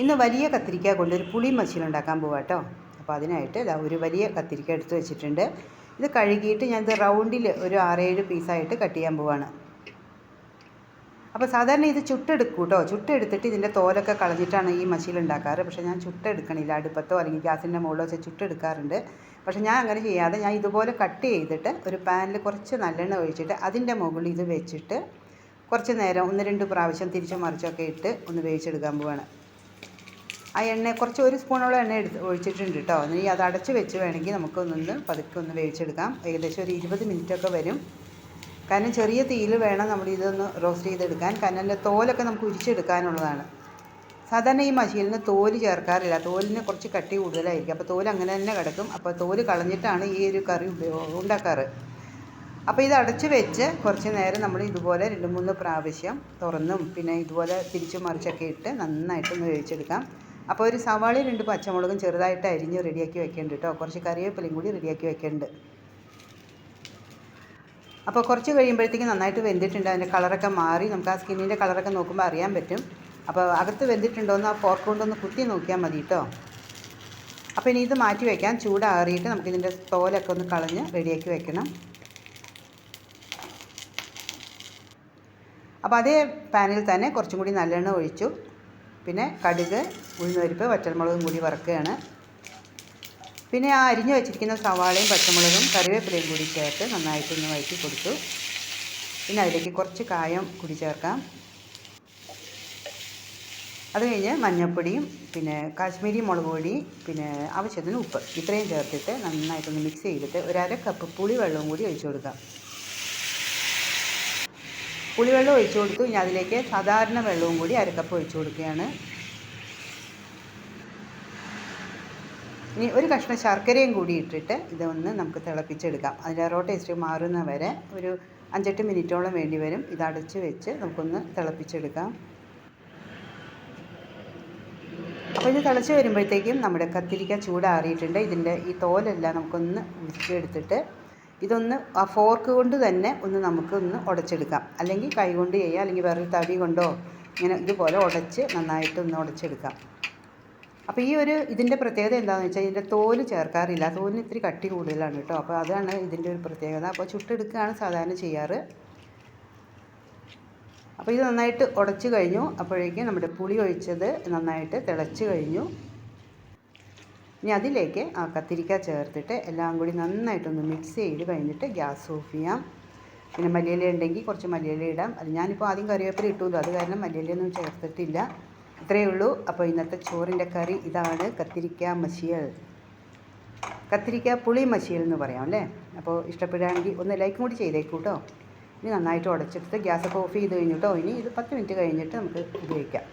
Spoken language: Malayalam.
ഇന്ന് വലിയ കത്തിരിക്ക കൊണ്ടൊരു പുളി മച്ചിൽ ഉണ്ടാക്കാൻ പോവാം കേട്ടോ അപ്പോൾ അതിനായിട്ട് ഇതാ ഒരു വലിയ കത്തിരിക്ക എടുത്ത് വെച്ചിട്ടുണ്ട്. ഇത് കഴുകിയിട്ട് ഞാനിത് റൗണ്ടിൽ ഒരു ആറേഴ് പീസായിട്ട് കട്ട് ചെയ്യാൻ പോവാണ്. അപ്പോൾ സാധാരണ ഇത് ചുട്ടെടുക്കും കേട്ടോ ചുട്ടെടുത്തിട്ട് ഇതിന്റെ തോലൊക്കെ കളഞ്ഞിട്ടാണ് ഈ മച്ചിൽ ഉണ്ടാക്കാറ്. പക്ഷേ ഞാൻ ചുട്ടെടുക്കണില്ല. അടുപ്പത്തോ അല്ലെങ്കിൽ ഗ്യാസിന്റെ മുകളിലോ വെച്ച് ചുട്ടെടുക്കാറുണ്ട്. പക്ഷേ ഞാൻ അങ്ങനെ ചെയ്യാതെ ഞാൻ ഇതുപോലെ കട്ട് ചെയ്തിട്ട് ഒരു പാനിൽ കുറച്ച് നല്ലെണ്ണ ഒഴിച്ചിട്ട് അതിന്റെ മുകളിൽ ഇത് വെച്ചിട്ട് കുറച്ച് നേരം ഒന്ന് രണ്ട് പ്രാവശ്യം തിരിച്ചും മറിച്ചൊക്കെ ഇട്ട് ഒന്ന് വേവിച്ചെടുക്കാൻ പോവാണ്. ആ എണ്ണ കുറച്ച് ഒരു സ്പൂണോളം എണ്ണ എടുത്ത് ഒഴിച്ചിട്ടുണ്ട് കേട്ടോ ഇനി അത് അടച്ച് വെച്ച് വേണമെങ്കിൽ നമുക്കൊന്നൊന്ന് പതുക്കെ ഒന്ന് വേവിച്ചെടുക്കാം. ഏകദേശം ഒരു ഇരുപത് മിനിറ്റൊക്കെ വരും. കാരണം ചെറിയ തീയിൽ വേണം നമ്മൾ ഇതൊന്ന് റോസ്റ്റ് ചെയ്തെടുക്കാൻ. കാരണം അതിന്റെ തോലൊക്കെ നമുക്ക് ഉരിച്ചെടുക്കാനുള്ളതാണ്. സാധാരണ ഈ മഷീനിൽ തോൽ ചേർക്കാറില്ല. തോലിന് കുറച്ച് കട്ടി കൂടുതലായിരിക്കും. അപ്പോൾ തോൽ അങ്ങനെ തന്നെ കിടക്കും. അപ്പോൾ തോൽ കളഞ്ഞിട്ടാണ് ഈ ഒരു കറി ഉണ്ടാക്കാറ്. അപ്പോൾ ഇത് അടച്ച് വെച്ച് കുറച്ച് നേരം നമ്മൾ ഇതുപോലെ രണ്ട് മൂന്ന് പ്രാവശ്യം തുറന്നും പിന്നെ ഇതുപോലെ തിരിച്ചു മറിച്ചൊക്കെ ഇട്ട് നന്നായിട്ടൊന്ന് വേവിച്ചെടുക്കാം. അപ്പോൾ ഒരു സവാളയും രണ്ട് പച്ചമുളകും ചെറുതായിട്ട് അരിഞ്ഞ് റെഡിയാക്കി വെക്കേണ്ട കേട്ടോ. കുറച്ച് കറിവേപ്പിലയും കൂടി റെഡിയാക്കി വെക്കേണ്ടത് അപ്പോൾ കുറച്ച് കഴിയുമ്പോഴത്തേക്കും നന്നായിട്ട് വെന്തിട്ടുണ്ട്. അതിന്റെ കളറൊക്കെ മാറി. നമുക്ക് ആ സ്കിന്നിന്റെ കളറൊക്കെ നോക്കുമ്പോൾ അറിയാൻ പറ്റും. അപ്പോൾ അകത്ത് വെന്തിട്ടുണ്ടോ എന്ന് ആ ഫോർക്ക് കൊണ്ടൊന്ന് കുത്തി നോക്കിയാൽ മതി കേട്ടോ. അപ്പോൾ ഇനി ഇത് മാറ്റി വയ്ക്കാം ചൂടാറിയിട്ട് നമുക്കിതിന്റെ തോലൊക്കെ ഒന്ന് കളഞ്ഞ് റെഡിയാക്കി വെക്കണം. അപ്പോൾ അതേ പാനിൽ തന്നെ കുറച്ചും കൂടി നല്ലെണ്ണ ഒഴിച്ചു. പിന്നെ കടുക് ഉഴുന്നുപരിപ്പ് വറ്റൽമുളകും കൂടി വറുക്കുകയാണ്. പിന്നെ ആ അരിഞ്ഞു വെച്ചിരിക്കുന്ന സവാളയും പച്ചമുളകും കറിവേപ്പിലയും കൂടി ചേർത്ത് നന്നായിട്ട് ഒന്ന് വഴറ്റി കൊടുത്തു. പിന്നെ അതിലേക്ക് കുറച്ച് കായം കൂടി ചേർക്കാം. അത് കഴിഞ്ഞ് മഞ്ഞൾപ്പൊടിയും പിന്നെ കാശ്മീരി മുളക് പൊടി പിന്നെ ആവശ്യത്തിന് ഉപ്പ്. ഇത്രയും ചേർത്തിട്ട് നന്നായിട്ടൊന്ന് മിക്സ് ചെയ്തിട്ട് ഒരു അര കപ്പ് പുളിവെള്ളവും കൂടി ഒഴിച്ചു കൊടുക്കാം. പുളിവെള്ളം ഒഴിച്ചു കൊടുത്തു. ഇനി അതിലേക്ക് സാധാരണ വെള്ളവും കൂടി അരക്കപ്പ് കപ്പ് ഒഴിച്ചു കൊടുക്കുകയാണ്. ഇനി ഒരു കഷ്ണം ശർക്കരയും കൂടി ഇട്ടിട്ട് ഇതൊന്ന് നമുക്ക് തിളപ്പിച്ചെടുക്കാം. അതിന്റെ റോ ടേസ്റ്റ് മാറുന്ന വരെ ഒരു അഞ്ചെട്ട് മിനിറ്റോളം വേണ്ടി വരും. ഇത് അടച്ച് വെച്ച് നമുക്കൊന്ന് തിളപ്പിച്ചെടുക്കാം. അപ്പോൾ ഇത് തിളച്ച് വരുമ്പോഴത്തേക്കും നമ്മുടെ കത്തിരിക്ക ചൂടാറിയിട്ടുണ്ട്. ഇതിന്റെ ഈ തോലെല്ലാം നമുക്കൊന്ന് ഉരിച്ചെടുത്തിട്ട് ഇതൊന്ന് ആ ഫോർക്ക് കൊണ്ട് തന്നെ ഒന്ന് നമുക്ക് ഒന്ന് ഉടച്ചെടുക്കാം. അല്ലെങ്കിൽ കൈ കൊണ്ട് ചെയ്യാം അല്ലെങ്കിൽ വേറൊരു തടി കൊണ്ടോ ഇങ്ങനെ ഇതുപോലെ ഉടച്ച് നന്നായിട്ട് ഒന്ന് ഉടച്ചെടുക്കാം. അപ്പോൾ ഈ ഒരു ഇതിന്റെ പ്രത്യേകത എന്താണെന്ന് വെച്ചാൽ ഇതിന്റെ തോൽ ചേർക്കാറില്ല. തോലിന് ഇത്തിരി കട്ടി കൂടുതലാണ് കേട്ടോ. അപ്പോൾ അതാണ് ഇതിന്റെ ഒരു പ്രത്യേകത. അപ്പോൾ ചുട്ടെടുക്കുകയാണ് സാധാരണ ചെയ്യാറ്. അപ്പോൾ ഇത് നന്നായിട്ട് ഉടച്ച് കഴിഞ്ഞു. അപ്പോഴേക്കും നമ്മുടെ പുളി ഒഴിച്ചത് നന്നായിട്ട് തിളച്ച് കഴിഞ്ഞു. ഇനി അതിലേക്ക് ആ കത്തിരിക്ക ചേർത്തിട്ട് എല്ലാം കൂടി നന്നായിട്ടൊന്ന് മിക്സ് ചെയ്ത് കഴിഞ്ഞിട്ട് ഗ്യാസ് ഓഫ് ചെയ്യാം. പിന്നെ മല്ലിയില ഉണ്ടെങ്കിൽ കുറച്ച് മല്ലിയില ഇടാം. അത് ഞാനിപ്പോൾ ആദ്യം കറിവേപ്പില ഇട്ടുമല്ലോ അത് കാരണം മല്ലിയിലൊന്നും ചേർത്തിട്ടില്ല. ഇത്രയേ ഉള്ളൂ. അപ്പോൾ ഇന്നത്തെ ചോറിന്റെ കറി ഇതാണ് കത്തിരിക്ക മഷിയൽ കത്തിരിക്ക പുളി മഷിയൽ എന്ന് പറയാം അല്ലേ? അപ്പോൾ ഇഷ്ടപ്പെടുകയാണെങ്കിൽ ഒന്ന് ലൈക്കും കൂടി ചെയ്തേക്കൂ കേട്ടോ ഇനി നന്നായിട്ട് ഉടച്ചെടുത്ത് ഗ്യാസൊക്കെ ഓഫ് ചെയ്ത് കഴിഞ്ഞിട്ടോ ഇനി ഇത് പത്ത് മിനിറ്റ് കഴിഞ്ഞിട്ട് നമുക്ക് ഉപയോഗിക്കാം.